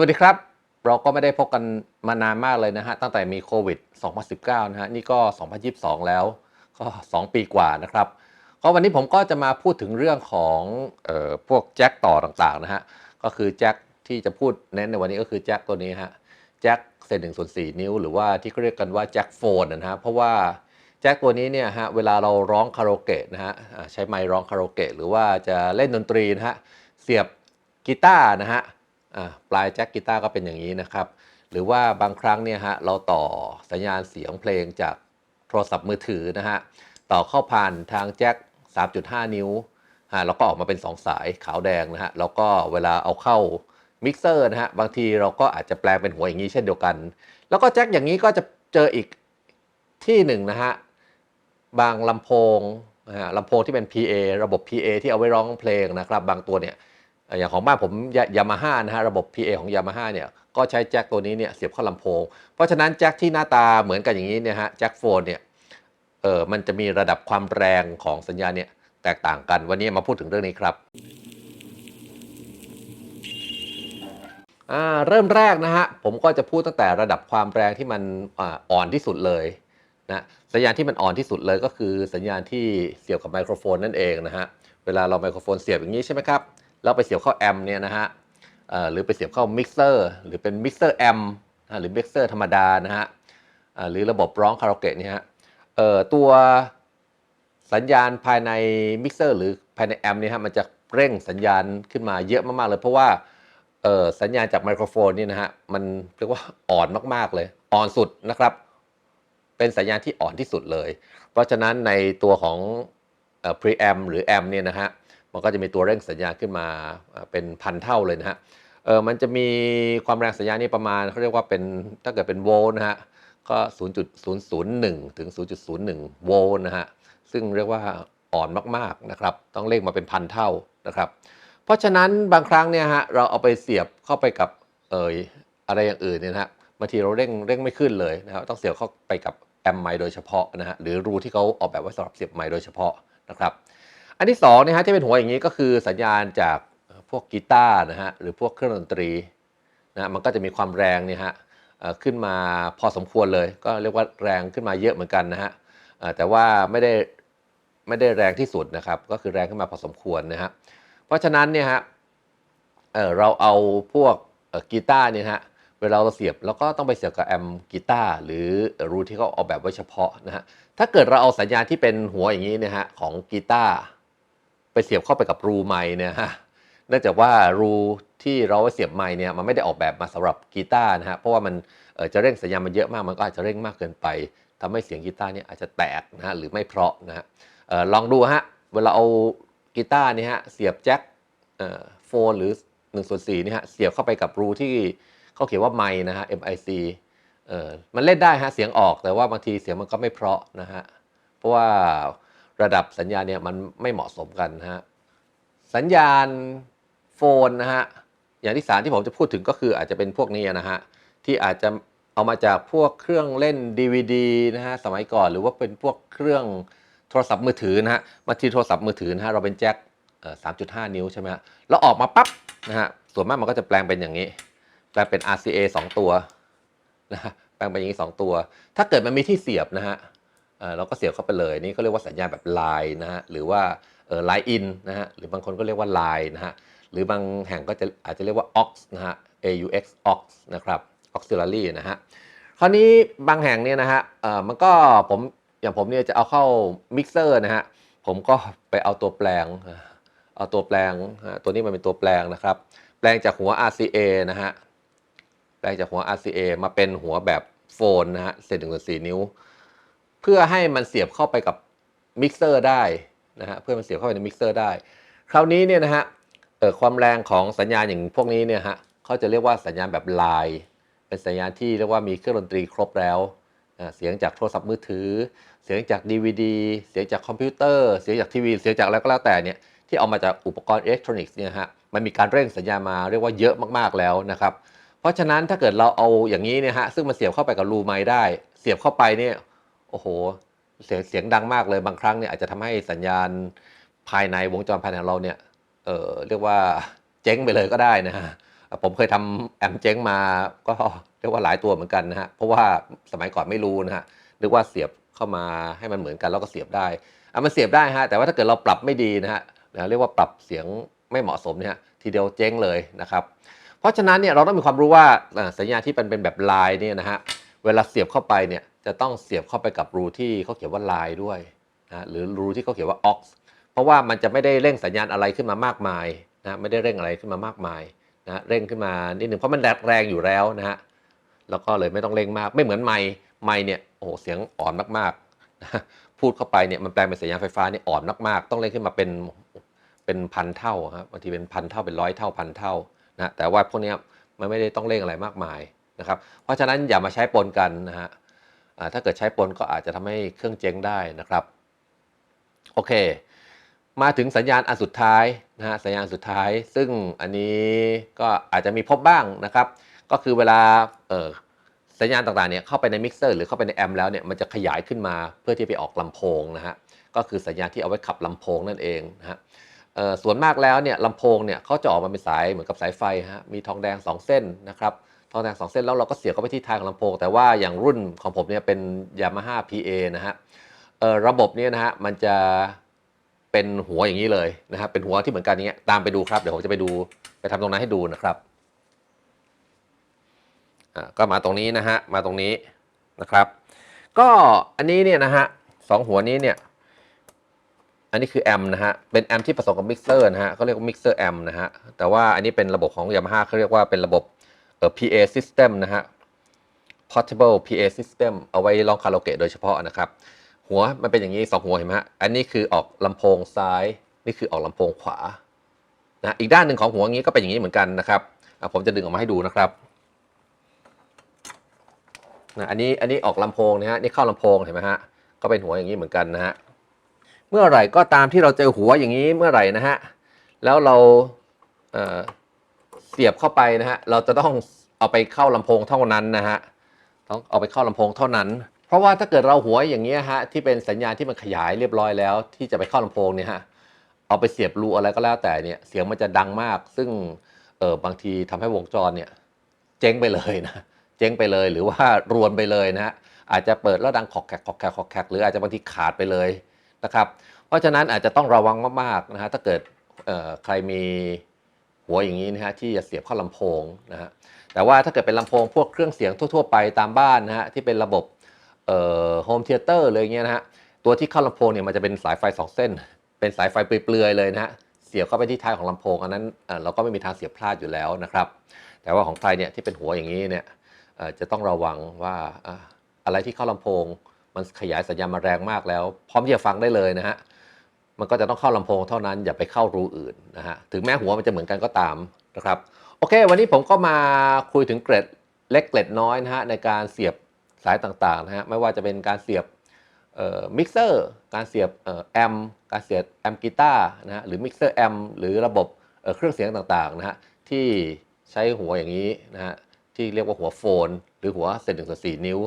วัสดีครับ เราก็ไม่ได้พบกันมานานมากเลยนะฮะ ตั้งแต่มีโควิด 2019 นะฮะ นี่ก็ 2022 แล้ว ก็ 2 ปีกว่านะครับ ก็วันนี้ผมก็จะมาพูดถึงเรื่องของออพวกแจ็คต่อต่างๆนะฮะ ก็คือแจ็คที่จะพูดเน้นในวันนี้ก็คือแจ็คตัวนี้ฮะ แจ็คเศษหนึ่งส่วนสี่นิ้ว หรือว่าที่เขาเรียกกันว่าแจ็คโฟนนะฮะ เพราะว่าแจ็คตัวนี้เนี่ยฮะ เวลาเราร้องคาราโอเกะนะฮะ ใช้ไมค์ร้องคาราโอเกะหรือว่าจะเล่นดนตรีนะฮะ เสียบกีตาร์นะฮะ ปลายแจ็คกีตาร์ก็เป็นอย่างนี้นะครับ หรือว่าบางครั้งเนี่ยฮะเราต่อสัญญาณเสียงเพลงจากโทรศัพท์มือถือนะฮะต่อเข้าผ่านทางแจ็ค3.5 นิ้วฮะแล้วก็ออกมาเป็น 2 สายขาวแดงนะฮะแล้วก็เวลาเอาเข้ามิกเซอร์นะฮะบางทีเราก็อาจจะแปลงเป็นหัวอย่างนี้เช่นเดียวกัน แล้วก็แจ็คอย่างนี้ก็จะเจออีกที่หนึ่งนะฮะบางลำโพงนะฮะลำโพงที่เป็น PA ระบบ PA ที่เอาไว้ร้องเพลงนะครับ บางตัวเนี่ย อย่างของบ้านผมยามาฮ่านะฮะระบบ PA ของยามาฮ่าเนี่ยก็ใช้แจ็คตัวนี้เนี่ยเสียบเข้าลำโพง เพราะฉะนั้นแจ็คที่หน้าตาเหมือนกันอย่างนี้เนี่ยฮะแจ็คโฟนเนี่ยเออมันจะมีระดับความแรงของสัญญาณเนี่ยแตกต่างกันวันนี้มาพูดถึงเรื่องนี้ครับอ่าเริ่มแรกนะฮะผมก็จะพูดตั้งแต่ระดับความแรงที่มันอ่อนที่สุดเลยนะสัญญาณที่มันอ่อนที่สุดเลยก็คือสัญญาณที่เสียบกับไมโครโฟนนั่นเองนะฮะเวลาเราไมโครโฟนเสียบอย่างนี้ใช่ไหมครับ เราไปเสียบเข้าแอมเนี่ยนะฮะหรือไปเสียบเข้ามิกเซอร์หรือเป็นมิกเซอร์แอมหรือมิกเซอร์ธรรมดานะฮะหรือระบบร้องคาราโอเกะเนี่ยฮะตัวสัญญาณภายในมิกเซอร์หรือภายในแอมเนี่ยฮะมันจะเร่งสัญญาณขึ้นมาเยอะมากๆเลย เพราะว่าสัญญาณจากไมโครโฟนนี่นะฮะมันเรียกว่าอ่อนมากๆเลย อ่อนสุดนะครับ เป็นสัญญาณที่อ่อนที่สุดเลย เพราะฉะนั้นในตัวของเอ่อ preamp หรือแอมเนี่ยนะฮะ มันก็จะมีตัวเร่งสัญญาณขึ้นมาเป็นพันเท่าเลยนะฮะเออมันจะมีความแรงสัญญาณนี่ประมาณเขาเรียกว่าเป็นถ้าเกิดเป็นโวลต์นะฮะก็ 0.001 ถึง 0.01 โวลต์นะฮะซึ่งเรียกว่าอ่อนมากๆนะครับต้องเร่งมาเป็นพันเท่านะครับ เพราะฉะนั้นบางครั้งเนี่ยฮะเราเอาไปเสียบเข้าไปกับเอออะไรอย่างอื่นเนี่ยนะฮะบางทีเราเร่งเร่งไม่ขึ้นเลยนะครับต้องเสียบเข้าไปกับแอมไมค์โดยเฉพาะนะฮะหรือรูที่เขาออกแบบไว้สำหรับเสียบไมโดยเฉพาะนะครับ อันที่2นะฮะที่เป็นหัวอย่างนี้ก็คือสัญญาณจากพวกกีตาร์นะฮะหรือพวกเครื่องดนตรีนะมันก็จะมีความแรงเนี่ยฮะขึ้นมาพอสมควรเลย ก็เรียกว่าแรงขึ้นมาเยอะเหมือนกันนะฮะแต่ว่าไม่ได้ไม่ได้แรงที่สุดนะครับก็คือแรงขึ้นมาพอสมควรนะฮะเพราะฉะนั้นเนี่ยฮะเเราเอาพวกกีตาร์เนี่ยฮะเวลาเราเสียบเราก็ต้องไปเสียบกับแอมกีตาร์หรือรูที่เขาออกแบบไว้เฉพาะนะฮะถ้าเกิดเราเอาสัญญาณที่เป็นหัวอย่างนี้เนี่ยฮะของกีตาร์ ไปเสียบเข้าไปกับรูไม้เนี่ยฮะเนื่องจากว่ารูที่เราเสียบไม้เนี่ยมันไม่ได้ออกแบบมาสำหรับกีตาร์นะฮะเพราะว่ามันจะเร่งสัญญาณมันเยอะมากมันก็อาจจะเร่งมากเกินไปทำให้เสียงกีตาร์เนี่ยอาจจะแตกนะฮะหรือไม่เพราะนะฮะลองดูฮะเวลาเอากีตาร์เนี่ยฮะเสียบแจ็คโฟนหรือ1ส่วน4นี่ฮะเสียบเข้าไปกับรูที่เขาเขียนว่าไมค์นะฮะ MIC เออมันเล่นได้ฮะเสียงออกแต่ว่าบางทีเสียงมันก็ไม่เพราะนะฮะเพราะว่า ระดับสัญญาณเนี่ยมันไม่เหมาะสมกันฮะสัญญาณโฟนนะฮะอย่างที่สามที่ผมจะพูดถึงก็คืออาจจะเป็นพวกนี้นะฮะที่อาจจะเอามาจากพวกเครื่องเล่น DVD นะฮะสมัยก่อนหรือว่าเป็นพวกเครื่องโทรศัพท์มือถือนะฮะบาที่โทรศัพท์มือถือนะฮะเราเป็นแจ็คสามจุดห้านิ้วใช่ไหมฮะแล้วออกมาปั๊บนะฮะส่วนมากมันก็จะแปลงเป็นอย่างนี้ แปลงเป็น RCA 2 ตัวนะฮะแปลงเป็นอย่างนี้ 2 ตัว ถ้าเกิดมันมีที่เสียบนะฮะ เราก็เสียบเข้าไปเลยนี่เขาเรียกว่าสัญญาณแบบไลน์นะฮะหรือว่าไลน์อินนะฮะหรือบางคนก็เรียกว่าไลน์นะฮะหรือบางแห่งก็จะอาจจะเรียกว่า aux นะฮะ aux aux นะครับ auxiliary นะฮะคราวนี้บางแห่งเนี่ยนะฮะมันก็ผมอย่างผมเนี่ยจะเอาเข้ามิกเซอร์นะฮะผมก็ไปเอาตัวแปลงเอาตัวแปลงตัวนี้มันเป็นตัวแปลงนะครับ แปลงจากหัว RCA นะฮะแปลงจากหัว RCA มาเป็นหัวแบบโฟนนะฮะเศษหนึ่งส่วนสี่นิ้ว เพื่อให้มันเสียบเข้าไปกับมิกเซอร์ได้นะฮะเพื่อมันเสียบเข้าไปในมิกเซอร์ได้ คราวนี้เนี่ยนะฮะความแรงของสัญญาณอย่างพวกนี้เนี่ยฮะเขาจะเรียกว่าสัญญาณแบบไลน์เป็นสัญญาณที่เรียกว่ามีเครื่องดนตรีครบแล้วเสียงจากโทรศัพท์มือถือ เสียงจาก DVD เสียงจากคอมพิวเตอร์ เสียงจากทีวี เสียงจากอะไรก็แล้วแต่เนี่ยที่เอามาจากอุปกรณ์อิเล็กทรอนิกส์เนี่ยฮะมันมีการเร่งสัญญาณมาเรียกว่าเยอะมากๆแล้วนะครับ เพราะฉะนั้นถ้าเกิดเราเอาอย่างนี้เนี่ยฮะซึ่งมันเสียบเข้าไปกับรูไม้ได้ เสียบเข้าไปเนี่ย โอ้โห เสียงเสียงดังมากเลยบางครั้งเนี่ยอาจจะทำให้สัญญาณภายในวงจรภายในของเราเนี่ยเออเรียกว่าเจ๊งไปเลยก็ได้นะฮะผมเคยทำแอมเจ๊งมาก็เรียกว่าหลายตัวเหมือนกันนะฮะเพราะว่าสมัยก่อนไม่รู้นะฮะนึกว่าเสียบเข้ามาให้มันเหมือนกันแล้วก็เสียบได้อะมันเสียบได้ฮะแต่ว่าถ้าเกิดเราปรับไม่ดีนะฮะเรียกว่าปรับเสียงไม่เหมาะสมเนี่ยทีเดียวเจ๊งเลยนะครับ เพราะฉะนั้นเนี่ยเราต้องมีความรู้ว่าสัญญาณที่เป็นเป็นแบบลายเนี่ยนะฮะเวลาเสียบเข้าไปเนี่ย จะต้องเสียบเข้าไปกับรูที่เขาเขียนว่าลายด้วยนะหรือรูที่เขาเขียนว่า aux เพราะว่ามันจะไม่ได้เร่งสัญญาณอะไรขึ้นมามากมายนะไม่ได้เร่งอะไรขึ้นมามากมายนะเร่งขึ้นมานิดหนึ่งเพราะมันแรงอยู่แล้วนะฮะแล้วก็เลยไม่ต้องเร่งมากไม่เหมือนไม้ไม้เนี่ยโอ้โหเสียงอ่อนมากๆนะพูดเข้าไปเนี่ยมันแปลงเป็นสัญญาณไฟฟ้านี่อ่อนมากๆ ต้องเร่งขึ้นมาเป็นเป็นพันเท่าครับบางทีเป็นพันเท่าเป็นร้อยเท่าพันเท่านะแต่ว่าพวกนี้มันไม่ได้ต้องเร่งอะไรมากมายนะครับเพราะฉะนั้นอย่ามาใช้ปนกันนะฮะ ถ้าเกิดใช้ปนก็อาจจะทำให้เครื่องเจ๊งได้นะครับ โอเค มาถึงสัญญาณอันสุดท้ายนะฮะสัญญาณสุดท้าย ซึ่งอันนี้ก็อาจจะมีพบบ้างนะครับ ก็คือเวลาเสัญญาณต่างๆเนี่ยเข้าไปในมิกเซอร์หรือเข้าไปในแอมป์แล้วเนี่ยมันจะขยายขึ้นมาเพื่อที่ไปออกลำโพงนะฮะก็คือสัญญาณที่เอาไว้ขับลำโพงนั่นเองนะฮะส่วนมากแล้วเนี่ยลำโพงเนี่ยเขาจะออกมาเป็นสายเหมือนกับสายไฟฮะมีทองแดง 2 เส้นนะครับ ทองแดงเส้นแล้วเราก็เสียบเข้าไปที่ท้ายของลำโพง แต่ว่าอย่างรุ่นของผมเนี่ยเป็น Yamaha PA นะฮะเออระบบเนี่ยนะฮะมันจะเป็นหัวอย่างนี้เลยนะฮะเป็นหัวที่เหมือนกันอย่างเงี้ยตามไปดูครับเดี๋ยวผมจะไปดูไปทำตรงนั้นให้ดูนะครับอ่าก็มาตรงนี้นะฮะมาตรงนี้นะครับ ก็อันนี้เนี่ยนะฮะสองหัวนี้เนี่ยอันนี้คือแอมนะฮะเป็นแอมที่ผสมกับมิกเซอร์นะฮะเขาเรียกว่ามิกเซอร์แอมนะฮะแต่ว่าอันนี้เป็นระบบของ Yamaha เขาเรียกว่าเป็นระบบ PA system นะฮะ portable PA system เอาไว้ร้องคาราโอเกะโดยเฉพาะนะครับ หัวมันเป็นอย่างนี้สองหัวเห็นไหมฮะ อันนี้คือออกลำโพงซ้าย นี่คือออกลำโพงขวานะอีกด้านหนึ่งของหัวงี้ก็เป็นอย่างนี้เหมือนกันนะครับ ผมจะดึงออกมาให้ดูนะครับนะอันนี้อันนี้ออกลำโพงนะฮะนี่เข้าลำโพงเห็นไหมฮะก็เป็นหัวอย่างนี้เหมือนกันนะฮะเมื่อไหร่ก็ตามที่เราเจอหัวอย่างนี้เมื่อไหร่นะฮะแล้วเราเอ่อเสียบเข้าไปนะฮะเราจะต้องเอาไปเข้าลำโพงเท่านั้นนะฮะต้องเอาไปเข้าลำโพงเท่านั้น เพราะว่าถ้าเกิดเราหัวอย่างนี้ยฮะที่เป็นสัญญาณที่มันขยายเรียบร้อยแล้ว ที่จะไปเข้าลำโพงเนี่ยฮะเอาไปเสียบรูอะไรก็แล้วแต่เนี่ยเสียงมันจะดังมาก ซึ่งเออบางทีทำให้วงจรเนี่ยเจ๊งไปเลยนะเจ๊งไปเลยหรือว่ารวนไปเลยนะฮะอาจจะเปิดแล้วดังขอกแขกขอกแขกขอกแขกหรืออาจจะบางทีขาดไปเลยนะครับ เพราะฉะนั้นอาจจะต้องระวังมากๆนะฮะถ้าเกิดใครมี หัวอย่างนี้นะฮะที่จะเสียบเข้าลำโพงนะฮะแต่ว่าถ้าเกิดเป็นลำโพงพวกเครื่องเสียงทั่ว ๆ ไปตามบ้านนะฮะที่เป็นระบบเอ่อโฮมเทเตอร์เลยเงี้ยนะฮะตัวที่เข้าลำโพงเนี่ยมันจะเป็นสายไฟสองเส้น เป็นสายไฟเปลือยๆเลยนะฮะเสียบเข้าไปที่ท้ายของลำโพงอันนั้นเเราก็ไม่มีทางเสียบพลาดอยู่แล้วนะครับ แต่ว่าของไทยเนี่ยที่เป็นหัวอย่างนี้เนี่ยจะต้องระวังว่าอะไรที่เข้าลำโพง มันขยายสัญญาณมาแรงมากแล้ว พร้อมที่จะฟังได้เลยนะฮะ มันก็จะต้องเข้าลำโพงเท่านั้นอย่าไปเข้ารูอื่นนะฮะถึงแม้หัวมันจะเหมือนกันก็ตามนะครับโอเค วันนี้ผมก็มาคุยถึงเกร็ดเล็กเกร็ดน้อยนะฮะในการเสียบสายต่างๆนะฮะไม่ว่าจะเป็นการเสียบมิกเซอร์การเสียบแอมการเสียบแอมกีตาร์นะฮะหรือมิกเซอร์แอมหรือระบบเเครื่องเสียงต่างๆนะฮะที่ใช้หัวอย่างนี้นะฮะที่เรียกว่าหัวโฟน หรือหัวเศษหนึ่งส่วนสี่นิ้ว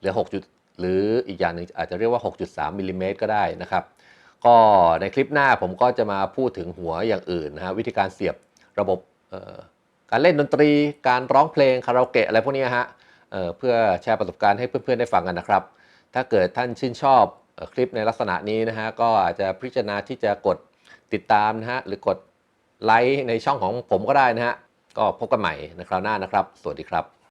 หรือ6จุดหรืออีกอย่างหนึ่งอาจจะเรียกว่า 6.3มิลลิเมตรก็ได้นะครับ ก็ในคลิปหน้าผมก็จะมาพูดถึงหัวอย่างอื่นนะฮะวิธีการเสียบระบบการเล่นดนตรี การร้องเพลงคาราโอเกะอะไรพวกนี้ฮะเเพื่อแชร์ประสบการณ์ให้เพื่อนๆได้ฟังกันนะครับ ถ้าเกิดท่านชื่นชอบคลิปในลักษณะนี้นะฮะก็อาจจะพิจารณาที่จะกดติดตามนะฮะหรือกดไลค์ในช่องของผมก็ได้นะฮะก็พบกันใหม่ในคราวหน้านะครับ สวัสดีครับ